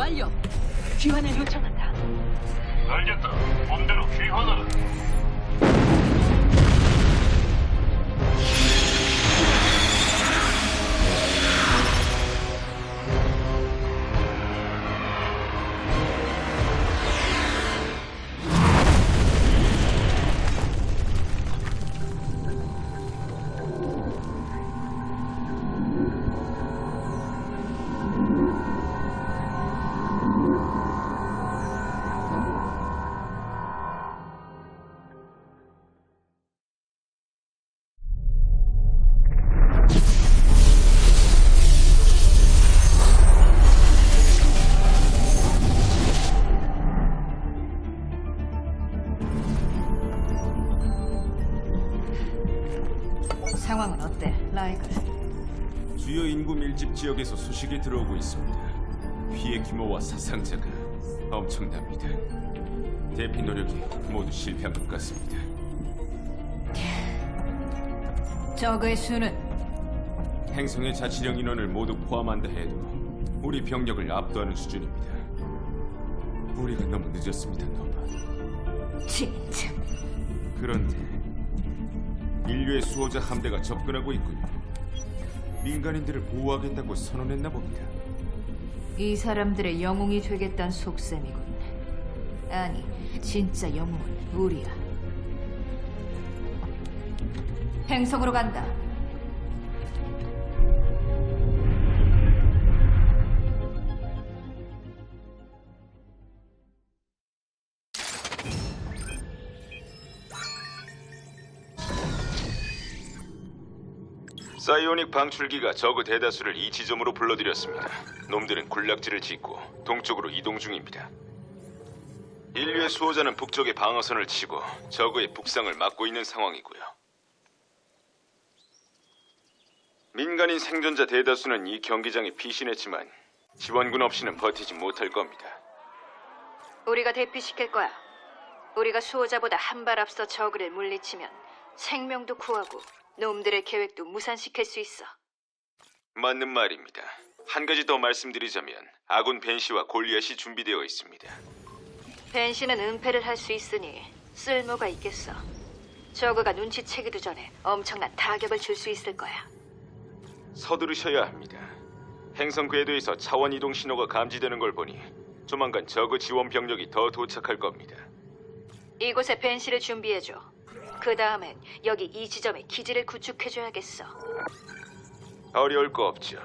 완료. 귀환을. 알겠다. 지역에서 소식이 들어오고 있습니다. 피해 규모와 사상자가 엄청납니다. 대피 노력이 모두 실패한 것 같습니다. 저그의 수는 행성의 자치령 인원을 모두 포함한다 해도 우리 병력을 압도하는 수준입니다. 우리가 너무 늦었습니다, 노바. 진짜 그런데 인류의 수호자 함대가 접근하고 있군요. 민간인들을 보호하겠다고 선언했나 봅니다. 이 사람들의 영웅이 되겠다는 속셈이군. 아니, 진짜 영웅은 우리야. 행성으로 간다. 사이오닉 방출기가 저그 대다수를 이 지점으로 불러들였습니다. 놈들은 군락지를 짓고 동쪽으로 이동 중입니다. 인류의 수호자는 북쪽에 방어선을 치고 저그의 북상을 막고 있는 상황이고요. 민간인 생존자 대다수는 이 경기장에 피신했지만 지원군 없이는 버티지 못할 겁니다. 우리가 대피시킬 거야. 우리가 수호자보다 한 발 앞서 저그를 물리치면 생명도 구하고 놈들의 계획도 무산시킬 수 있어. 맞는 말입니다. 한 가지 더 말씀드리자면 아군 벤시와 골리앗이 준비되어 있습니다. 벤시는 은폐를 할 수 있으니 쓸모가 있겠어. 저그가 눈치채기도 전에 엄청난 타격을 줄 수 있을 거야. 서두르셔야 합니다. 행성 궤도에서 차원 이동 신호가 감지되는 걸 보니 조만간 저그 지원 병력이 더 도착할 겁니다. 이곳에 벤시를 준비해줘. 그 다음엔 여기 이 지점에 기지를 구축해줘야겠어. 어려울 거 없죠.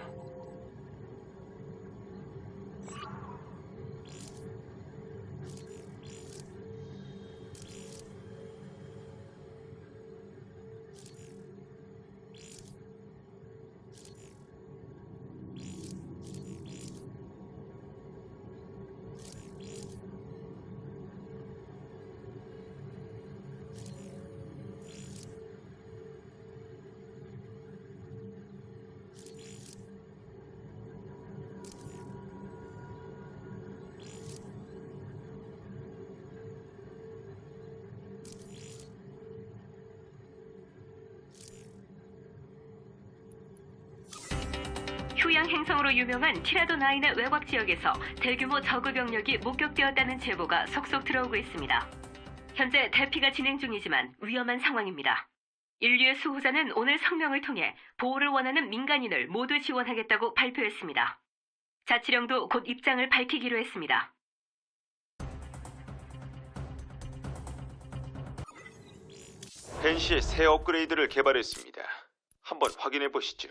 휴양 행성으로 유명한 티라도 나인의 외곽 지역에서 대규모 저그 병력이 목격되었다는 제보가 속속 들어오고 있습니다. 현재 대피가 진행 중이지만 위험한 상황입니다. 인류의 수호자는 오늘 성명을 통해 보호를 원하는 민간인을 모두 지원하겠다고 발표했습니다. 자치령도 곧 입장을 밝히기로 했습니다. 벤시의 새 업그레이드를 개발했습니다. 한번 확인해 보시죠.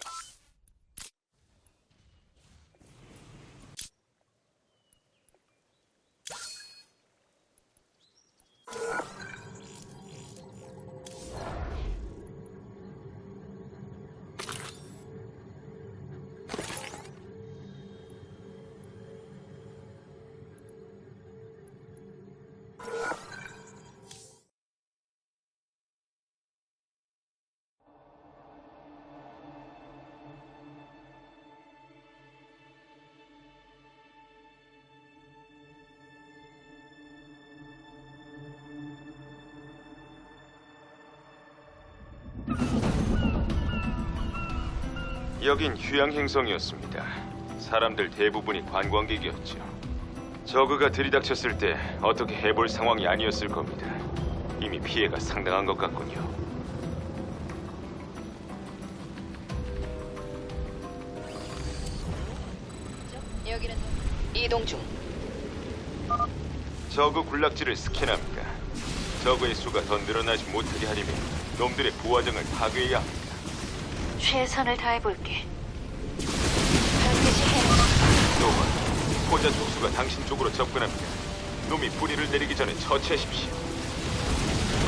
여긴 휴양 행성이었습니다. 사람들 대부분이 관광객이었죠. 저그가 들이닥쳤을 때 어떻게 해볼 상황이 아니었을 겁니다. 이미 피해가 상당한 것 같군요. 여기는 이동 중. 저그 군락지를 스캔합니다. 저그의 수가 더 늘어나지 못하게 하려면 놈들의 부하정을 파괴해야 합니다. 최선을 다해볼게. 반드시 해. 노바, 포자 촉수가 당신 쪽으로 접근합니다. 놈이 뿌리를 내리기 전에 처치하십시오.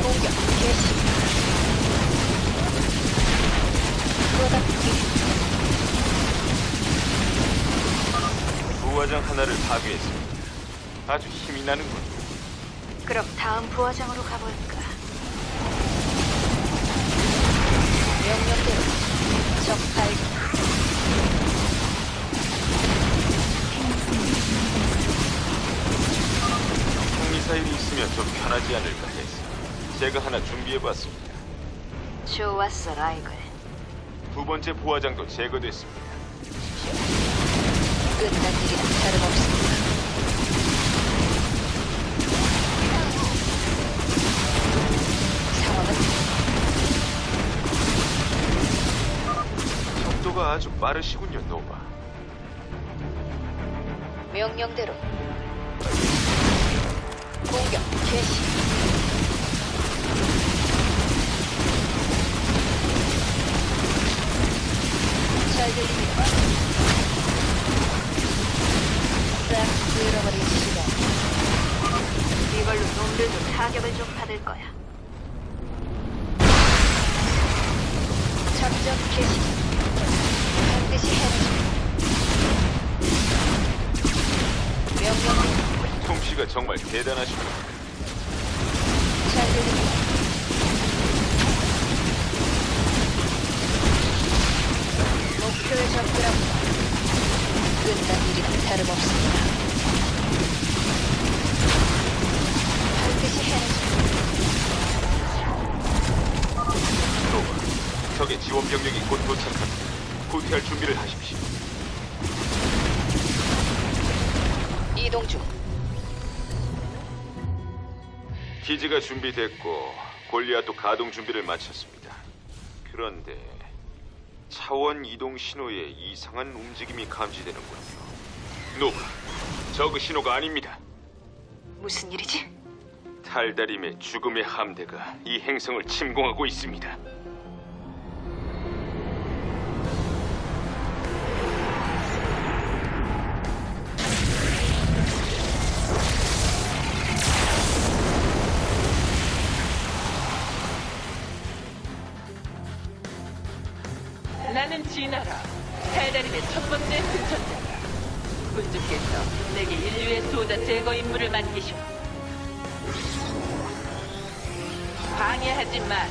공격 개시. 부하정 하나를 파괴했습니다. 아주 힘이 나는군. 그럼 다음 부화장으로 가볼까? 명령대로 적 발견. 핵미사일이 있으면 좀 편하지 않을까 해서 제가 하나 준비해봤습니다. 좋았어, 라이글. 두 번째 부하장도 제거됐습니다. 끝난 일이나 다름없습니다. 아주 빠르시군요, 노바. 명령대로 공격 개시. 잘 들립니다. 싹 쓸어버릴 시간. 이걸로 놈들도 타격을 좀 받을 거야. 작전 개시. 반드시 해내줘. 명령 솜씨가 정말 대단하십니다. 잘 들립니다. 목표에 접근합니다. 끝난 일이나 다름없습니다. 반드시 해내죠. 노바, 적의 지원 병력이 곧 도착합니다. 후퇴할 준비를 하십시오. 이동 중. 기지가 준비됐고 골리앗도 가동 준비를 마쳤습니다. 그런데 차원 이동 신호에 이상한 움직임이 감지되는군요. 노바, 저그 신호가 아닙니다. 무슨 일이지? 탈다림의 죽음의 함대가 이 행성을 침공하고 있습니다. 진아라. 달달임의 첫 번째 승천자다. 군주께서 내게 인류의 수호자 제거 임무를 맡기셨. 방해하지 마라.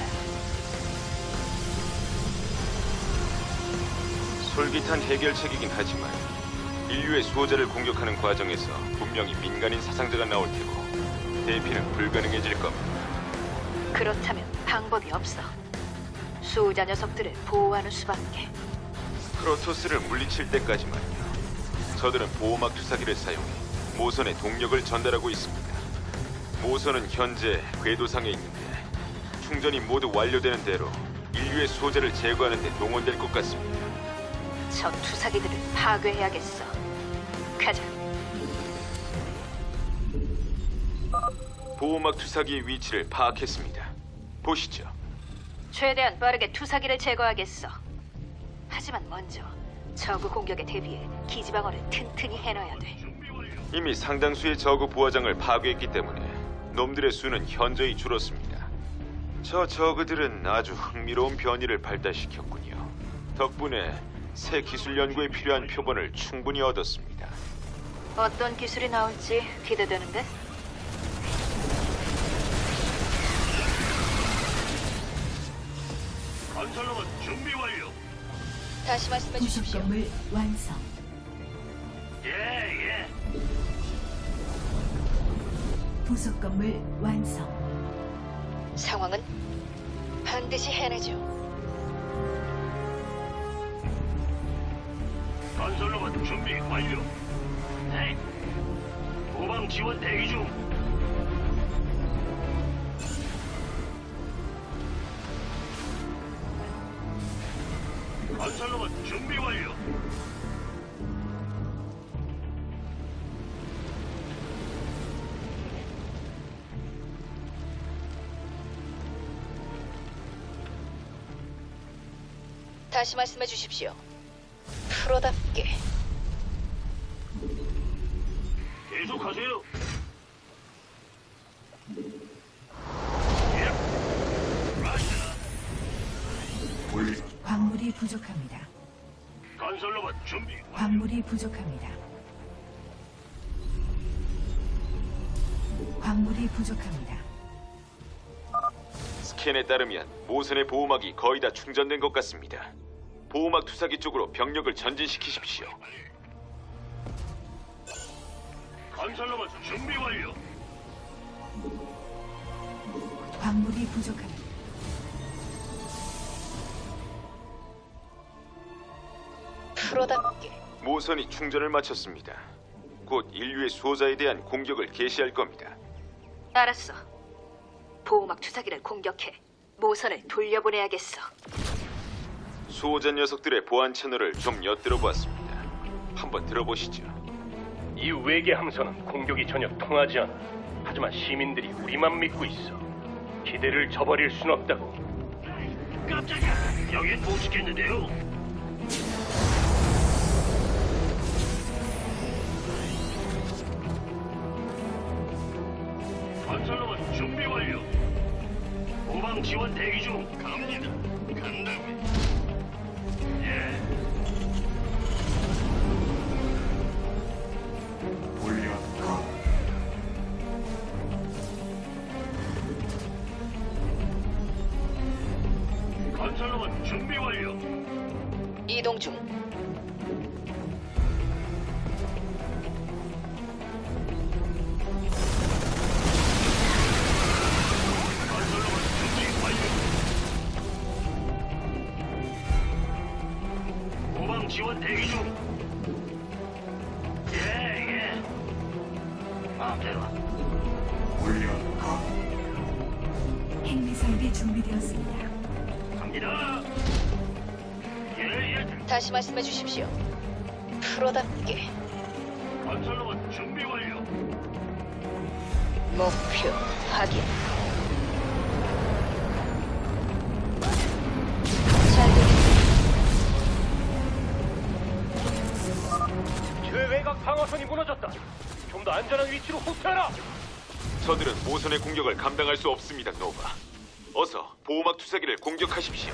솔깃한 해결책이긴 하지만 인류의 수호자를 공격하는 과정에서 분명히 민간인 사상자가 나올 테고 대피는 불가능해질 겁니다. 그렇다면 방법이 없어. 수호자 녀석들을 보호하는 수밖에. 프로토스를 물리칠 때까지만요. 저들은 보호막 투사기를 사용해 모선에 동력을 전달하고 있습니다. 모선은 현재 궤도상에 있는데 충전이 모두 완료되는 대로 인류의 수호자를 제거하는 데 동원될 것 같습니다. 저 투사기들을 파괴해야겠어. 가자. 보호막 투사기의 위치를 파악했습니다. 보시죠. 최대한 빠르게 투사기를 제거하겠어. 하지만 먼저 저그 공격에 대비해 기지방어를 튼튼히 해놔야 돼. 이미 상당수의 저그 부하장을 파괴했기 때문에 놈들의 수는 현저히 줄었습니다. 저 저그들은 아주 흥미로운 변이를 발달시켰군요. 덕분에 새 기술 연구에 필요한 표본을 충분히 얻었습니다. 어떤 기술이 나올지 기대되는데? 다시 말씀해 주십시오. 구성건물 완성. 예, 예. 부속 건물 완성. 상황은 반드시 해내죠. 건설로봇 준비 완료. 네. 후방 지원 대기 중. 다시 말씀해 주십시오. 프로답게 계속하세요. 예. 광물이 부족합니다. 건설로봇 준비. 광물이 부족합니다. 광물이 부족합니다. 스캔에 따르면 모선의 보호막이 거의 다 충전된 것 같습니다. 보호막 투사기 쪽으로 병력을 전진시키십시오. 건설로봇 준비 완료. 광물이 부족합니다. 프로답게 모선이 충전을 마쳤습니다. 곧 인류의 수호자에 대한 공격을 개시할 겁니다. 알았어. 보호막 투사기를 공격해 모선을 돌려보내야겠어. 수호자 녀석들의 보안 채널을 좀 엿들어 보았습니다. 한번 들어보시죠. 이 외계 함선은 공격이 전혀 통하지 않아. 하지만 시민들이 우리만 믿고 있어. 기대를 저버릴 순 없다고. 깜짝이야. 여긴 못 지켰는데요. 건설로봇 준비 완료. 후방 지원 대기 중. 갑니다. 간다 마음대로. 핵미사일이 준비되었습니다. 갑니다. 예, 예. 다시 말씀해 주십시오. 프로답게 건설로봇 준비 완료. 목표 확인. 잘 들립니다. 방어선이 안전한 위치로 후퇴하라. 저들은 모선의 공격을 감당할 수 없습니다, 노바. 어서 보호막 투사기를 공격하십시오.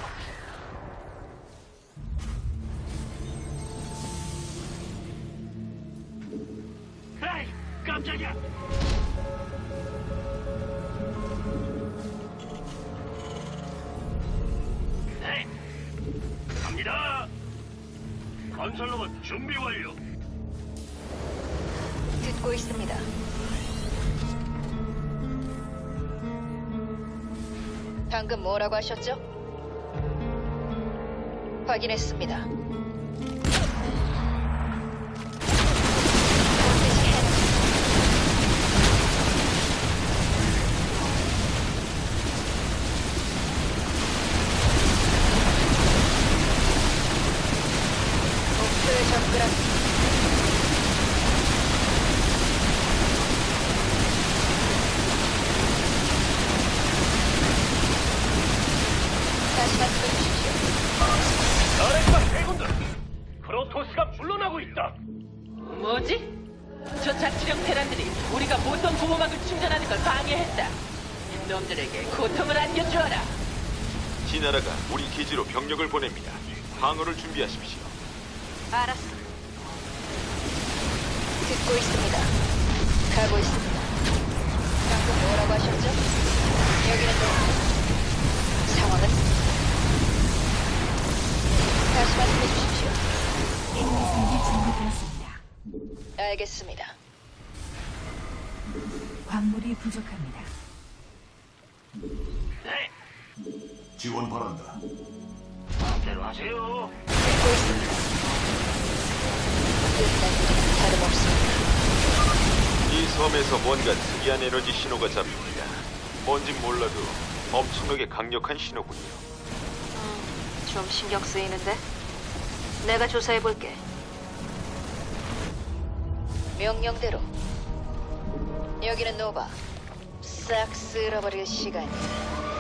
에이, 깜짝이야. 네. 갑니다. 건설 로봇 준비 완료. 듣고 있습니다. 방금 뭐라고 하셨죠? 확인했습니다. 놈들에게 고통을 안겨주어라. 지나라가 우리 기지로 병력을 보냅니다. 방어를 준비하십시오. 알았어. 듣고 있습니다. 가고 있습니다. 방금 뭐라고 하셨죠? 여기는 또 상황은? 다시 말씀해 주십시오. 핵미사일이 준비되었습니다. 알겠습니다. 광물이 부족합니다. 네. 지원 바란다. 마음대로 하세요. 듣고 있습니다. 일이나 다름없습니다. 이 섬에서 뭔가 특이한 에너지 신호가 잡힙니다. 뭔진 몰라도 엄청나게 강력한 신호군요. 좀 신경 쓰이는데? 내가 조사해 볼게. 명령대로. 여기는 노바. 싹 쓸어버릴 시간이야.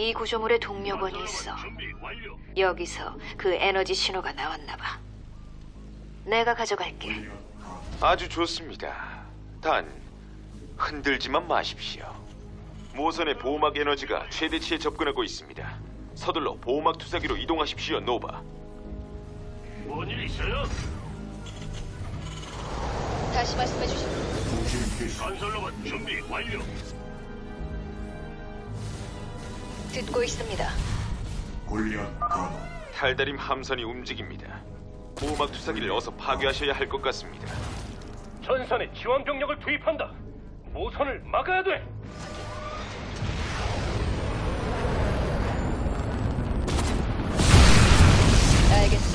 이 구조물에 동력원이 있어. 여기서 그 에너지 신호가 나왔나 봐. 내가 가져갈게. 아주 좋습니다. 단 흔들지만 마십시오. 모선의 보호막 에너지가 최대치에 접근하고 있습니다. 서둘러 보호막 투사기로 이동하십시오, 노바. 뭔일 있어요? 다시 말씀해 주십시오. 건설로봇 준비 완료. 듣고 있습니다. 탈다림 함선이 움직입니다. 보호막 투사기를 어서 파괴하셔야 할 것 같습니다. 전선에 지원 병력을 투입한다. 모선을 막아야 돼. 알겠습니다.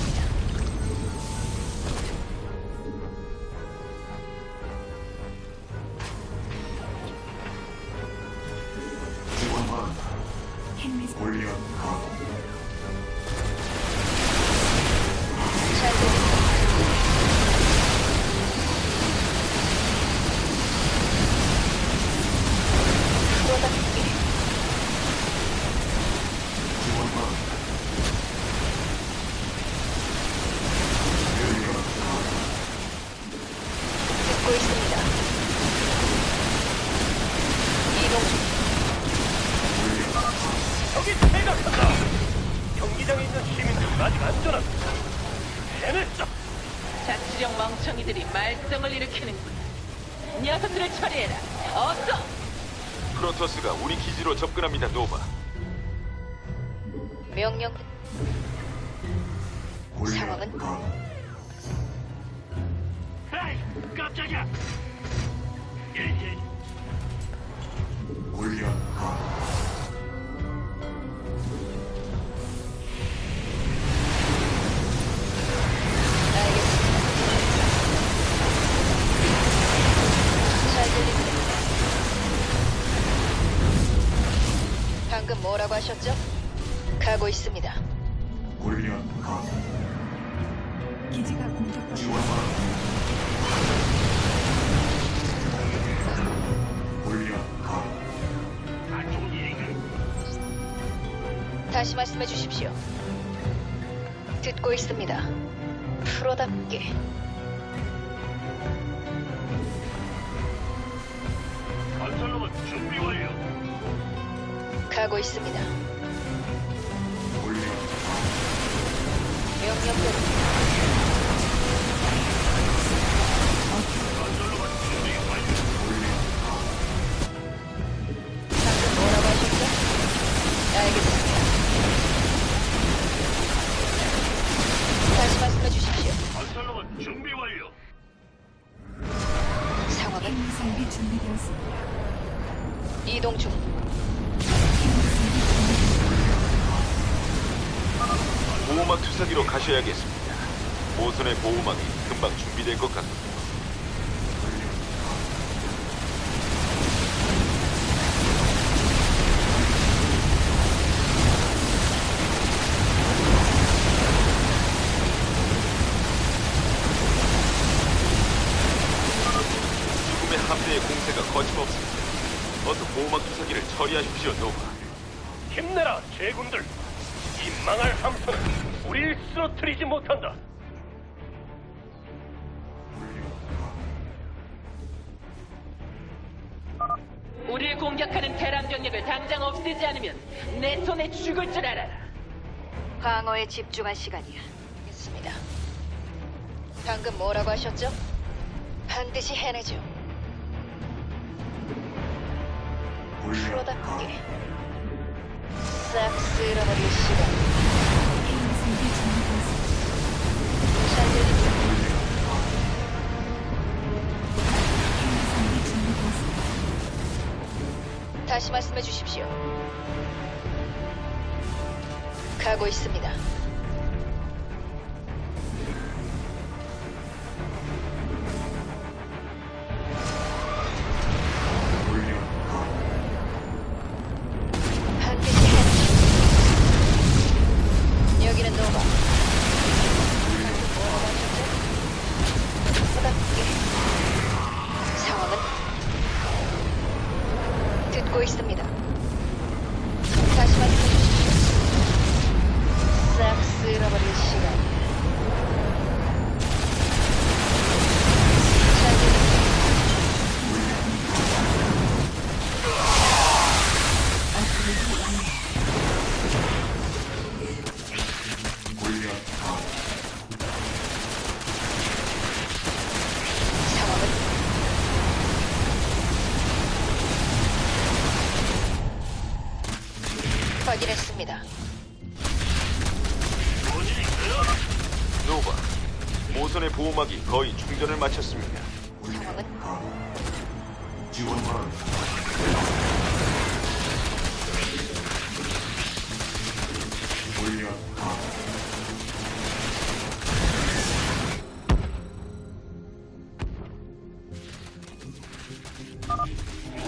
녀석들을 처리해라. 어서! 프로토스가 우리 기지로 접근합니다, 노바. 명령. 뭐라고 하셨죠? 가고 있습니다. 기지가 공격받고 있습니다. 안 좋은 일인가? 다시 말씀해 주십시오. 듣고 있습니다. 프로답게 가고 있습니다. 명령대로 함대의 공세가 거침없습니다. 어서 보호막 투사기를 처리하십시오, 노바. 힘내라, 제군들. 이 망할 함선은 우리를 쓰러뜨리지 못한다. 우리를 공격하는 대란 병력을 당장 없애지 않으면 내 손에 죽을 줄 알아라. 방어에 집중할 시간이야. 알겠습니다. 방금 뭐라고 하셨죠? 반드시 해내죠. 프로답게 싹 쓸어버릴 시간. 잘 준비되었습니다. 다시 말씀해 주십시오. 가고 있습니다.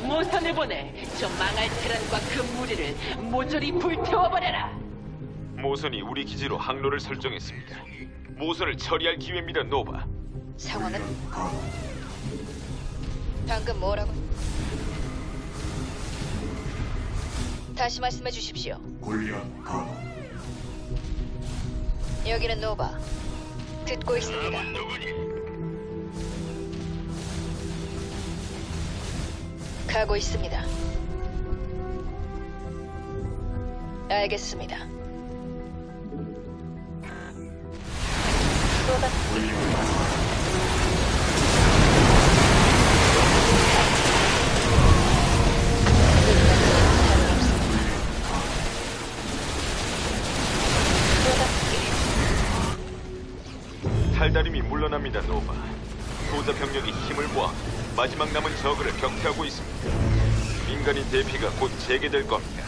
모선을 보내. 저 망할 테란과 그 무리를 모조리 불태워버려라. 모선이 우리 기지로 항로를 설정했습니다. 모선을 처리할 기회입니다, 노바. 상황은 방금 뭐라고? 다시 말씀해 주십시오. 여기는 노바. 듣고 있습니다. 가고 있습니다. 알겠습니다. 프로다 탈 마지막 남은 저그를 격퇴하고 있습니다. 민간인 대피가 곧 재개될 겁니다.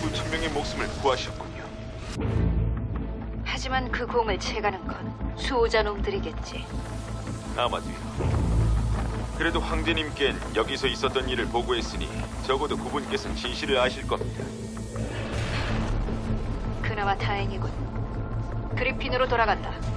수천 명의 목숨을 구하셨군요. 하지만 그 공을 채가는 건 수호자 놈들이겠지. 아마도요. 그래도 황제님께는 여기서 있었던 일을 보고했으니 적어도 그분께서는 진실을 아실 겁니다. 그나마 다행이군. 그리핀으로 돌아간다.